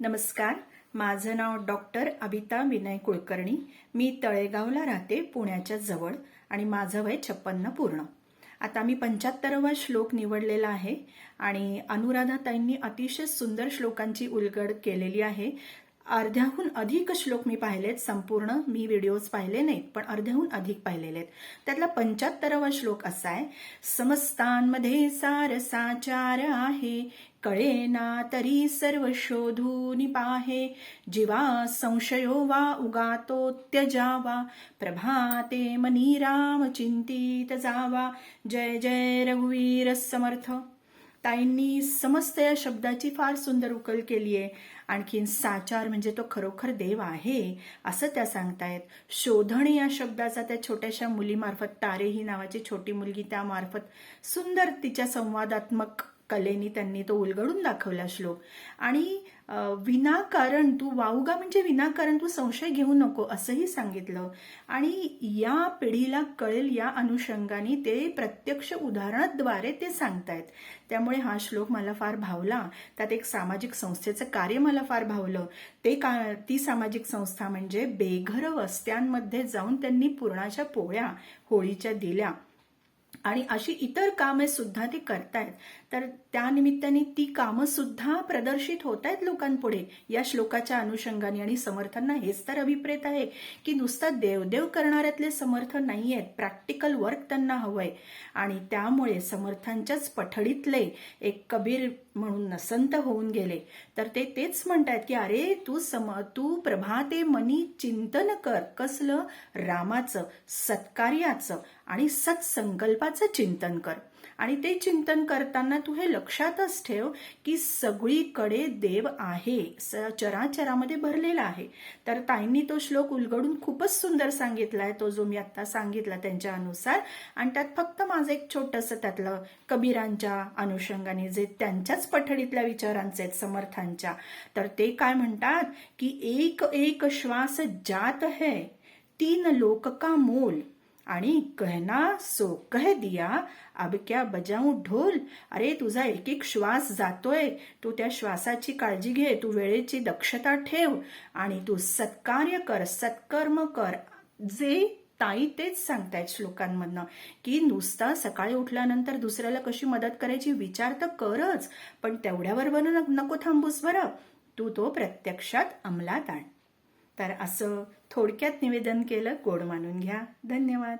नमस्कार माझं नाव डॉक्टर अबिता विनय कुलकर्णी. मी तळेगावला राहते पुण्याच्या जवळ आणि माझं वय छप्पन्न पूर्ण. आता मी पंच्याहत्तरवा श्लोक निवडलेला आहे आणि अनुराधाताईंनी अतिशय सुंदर श्लोकांची उलगड केलेली आहे अर्ध्याहून अधिक श्लोक मी पाहिलेत संपूर्ण मी व्हिडिओज पाहिले नाहीत पण अर्ध्याहून अधिक पाहिलेले आहेत. त्यातला पंच्याहत्तरावा श्लोक असा आहे समस्तांमध्ये सार साचार आहे कळेना तरी सर्व शोधून पाहे जीवा संशयो वा उगातो त्यजावा प्रभाते मनी राम चिंतित जावा जय जय रघुवीर समर्थ। ताईंनी समस्त या शब्दाची फार सुंदर उकल केली आहे. आणखीन साचार म्हणजे तो खरोखर देव आहे असं त्या सांगतायत. शोधणे या शब्दाचा त्या छोट्याशा मुलीमार्फत तारे ही नावाची छोटी मुलगी त्यामार्फत सुंदर तिच्या संवादात्मक कलेनी त्यांनी तो उलगडून दाखवला श्लोक. आणि विनाकारण तू वाहुगा म्हणजे विनाकारण तू संशय घेऊ नको असंही सांगितलं. आणि या पिढीला कळेल या अनुषंगाने ते प्रत्यक्ष उदाहरणाद्वारे ते सांगतायत. त्यामुळे हा श्लोक मला फार भावला. त्यात एक सामाजिक संस्थेचं कार्य मला फार भावलं. ते का ती सामाजिक संस्था म्हणजे बेघर वस्त्यांमध्ये जाऊन त्यांनी पूर्णाच्या पोळ्या होळीच्या दिल्या. आणि अशी इतर कामे सुद्धा ती करतायत. तर त्यानिमित्ताने ती कामं सुद्धा प्रदर्शित होत आहेत लोकांपुढे. या श्लोकाच्या अनुषंगाने आणि समर्थांना हेच तर अभिप्रेत आहे की नुसता देवदेव करणाऱ्यातले समर्थ नाही आहेत प्रॅक्टिकल वर्क त्यांना हवंय. आणि त्यामुळे समर्थांच्याच पठडीतले एक कबीर म्हणून संत होऊन गेले. तर ते तेच म्हणतात की अरे तू सम तू प्रभाते मनी चिंतन कर. कसलं? रामाचं सत्कार्याचं आणि सत्संकल्प सत्संकल्पाचं चिंतन कर. आणि ते चिंतन करताना तू हे लक्षातच ठेव की सगळीकडे देव आहे. स- चराचरामध्ये भरलेला आहे. तर ताईंनी तो श्लोक उलगडून खूपच सुंदर सांगितलाय. तो जो मी आत्ता सांगितला त्यांच्या अनुसार. आणि त्यात फक्त माझं एक छोटस त्यातलं कबीरांच्या अनुषंगाने जे त्यांच्याच पठडीतल्या विचारांचे आहेत समर्थांच्या. तर ते काय म्हणतात की एक एक श्वास जात है तीन लोक का मोल? आणि कहना सो कह दिया अब क्या बजाऊ ढोल? अरे तुझा एक एक श्वास जातोय. तू त्या श्वासाची काळजी घे. तू वेळेची दक्षता ठेव. आणि तू सत्कार्य कर सत्कर्म कर. जे ताई तेच सांगतायत श्लोकांमधनं. की नुसता सकाळी उठल्यानंतर दुसऱ्याला कशी मदत करायची विचार तर करच. पण तेवढ्यावर बरं नको थांबूस बरं. तू तो प्रत्यक्षात अंमलात आण. तर असं थोडक्यात निवेदन केलं गोड मानून घ्या. धन्यवाद.